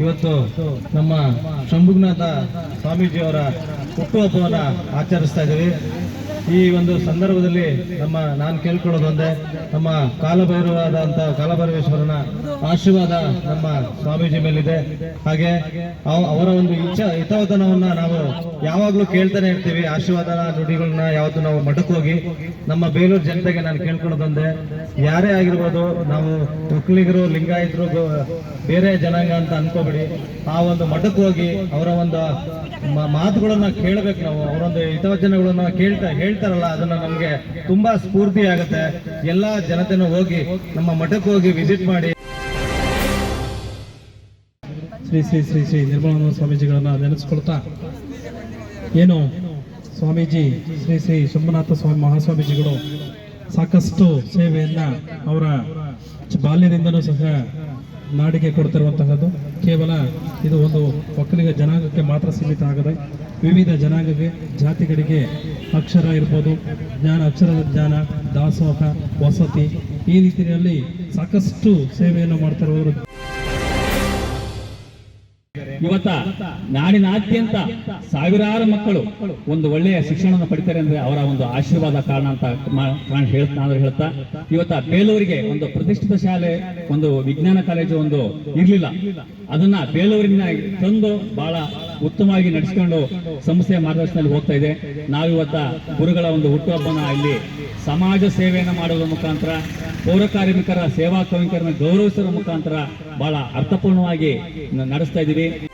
ಇವತ್ತು ನಮ್ಮ ಶಂಭುಗ್ನಾಥ ಸ್ವಾಮೀಜಿಯವರ ಹುಟ್ಟುಹಬ್ಬವನ್ನು ಆಚರಿಸ್ತಾ ಇದ್ದೀವಿ. ಈ ಒಂದು ಸಂದರ್ಭದಲ್ಲಿ ನಮ್ಮ ನಾನು ಕೇಳ್ಕೊಳ್ಳೋದು ಒಂದೇ, ನಮ್ಮ ಕಾಲಭೈರವಾದಂಥ ಕಾಲಭೈರವೇಶ್ವರನ ಆಶೀರ್ವಾದ ನಮ್ಮ ಸ್ವಾಮೀಜಿ ಮೇಲಿದೆ. ಹಾಗೆ ಅವ- ಅವರ ಒಂದು ಇಚ್ಛಾ ಹಿತವತನವನ್ನ ನಾವು ಯಾವಾಗಲೂ ಕೇಳ್ತಾನೆ ಇರ್ತೀವಿ. ಆಶೀರ್ವಾದ ನುಡಿಗಳನ್ನ ಯಾವತ್ತು ನಾವು ಮಠಕ್ಕೆ ನಮ್ಮ ಬೇಲೂರು ಜನತೆಗೆ ನಾನು ಕೇಳ್ಕೊಳ್ಳೋದೊಂದೇ ಯಾರೇ ಆಗಿರ್ಬೋದು ನಾವು ಒಕ್ಕಲಿಗರು, ಲಿಂಗಾಯತರು ಬೇರೆ ಜನಾಂಗ ಅಂತ ಅನ್ಕೋಬೇಡಿ. ಆ ಒಂದು ಮಠಕ್ಕೆ ಅವರ ಒಂದು ಮಾತುಗಳನ್ನ ಕೇಳಬೇಕು ನಾವು. ಅವರೊಂದು ಹಿತವಚನಗಳನ್ನ ಕೇಳ್ತಾ ಹೇಳ್ತಾರಲ್ಲ, ಅದನ್ನ ನಮ್ಗೆ ತುಂಬಾ ಸ್ಫೂರ್ತಿ ಆಗುತ್ತೆ. ಎಲ್ಲಾ ಜನತೆನೂ ಹೋಗಿ, ನಮ್ಮ ಮಠಕ್ಕೆ ಹೋಗಿ ವಿಸಿಟ್ ಮಾಡಿ. ಶ್ರೀ ಶ್ರೀ ಶ್ರೀ ಶ್ರೀ ನಿರ್ಮಲಾನಂದ ಸ್ವಾಮೀಜಿಗಳನ್ನ ನೆನೆಸ್ಕೊಳ್ತಾ, ಏನು ಸ್ವಾಮೀಜಿ, ಶ್ರೀ ಶ್ರೀ ಶಂಭುನಾಥ ಸ್ವಾಮಿ ಮಹಾಸ್ವಾಮೀಜಿಗಳು ಸಾಕಷ್ಟು ಸೇವೆಯನ್ನ ಅವರ ಬಾಲ್ಯದಿಂದನೂ ಸಹ ನಾಡಿಗೆ ಕೊಡ್ತಿರುವಂತಹದ್ದು. ಕೇವಲ ಇದು ಒಂದು ಒಕ್ಕಲಿಗ ಜನಾಂಗಕ್ಕೆ ಮಾತ್ರ ಸೀಮಿತ ಆಗದೆ, ವಿವಿಧ ಜನಾಂಗಕ್ಕೆ, ಜಾತಿಗಳಿಗೆ ಅಕ್ಷರ ಇರ್ಬೋದು, ಜ್ಞಾನ, ಅಕ್ಷರದ ಜ್ಞಾನ, ದಾಸೋಹ, ವಸತಿ, ಈ ರೀತಿಯಲ್ಲಿ ಸಾಕಷ್ಟು ಸೇವೆಯನ್ನು ಮಾಡ್ತಿರುವವರು. ಇವತ್ತ ನಾಡಿನಾದ್ಯಂತ ಸಾವಿರಾರು ಮಕ್ಕಳು ಒಂದು ಒಳ್ಳೆಯ ಶಿಕ್ಷಣವನ್ನು ಪಡಿತಾರೆ ಅಂದ್ರೆ ಅವರ ಒಂದು ಆಶೀರ್ವಾದ ಕಾರಣ ಅಂತ ಕಾರಣ ಹೇಳ್ತಾ ನಾನು ಹೇಳ್ತಾ, ಇವತ್ತ ಬೇಲೂರಿಗೆ ಒಂದು ಪ್ರತಿಷ್ಠಿತ ಶಾಲೆ, ಒಂದು ವಿಜ್ಞಾನ ಕಾಲೇಜು ಒಂದು ಇರಲಿಲ್ಲ. ಅದನ್ನ ಬೇಲೂರಿನ ತಂದು ಬಹಳ ಉತ್ತಮವಾಗಿ ನಡೆಸಿಕೊಂಡು ಸಂಸ್ಥೆಯ ಮಾರ್ಗದರ್ಶನದಲ್ಲಿ ಹೋಗ್ತಾ ಇದೆ. ನಾವಿವತ್ತ ಗುರುಗಳ ಒಂದು ಹುಟ್ಟುಹಬ್ಬನ ಇಲ್ಲಿ ಸಮಾಜ ಸೇವೆಯನ್ನು ಮಾಡುವ ಮುಖಾಂತರ, ಪೌರ ಕಾರ್ಮಿಕರ ಸೇವಾ ಕಾರ್ಮಿಕರನ್ನು ಗೌರವಿಸುವ ಮುಖಾಂತರ ಬಹಳ ಅರ್ಥಪೂರ್ಣವಾಗಿ ನಡೆಸ್ತಾ ಇದ್ದೀವಿ.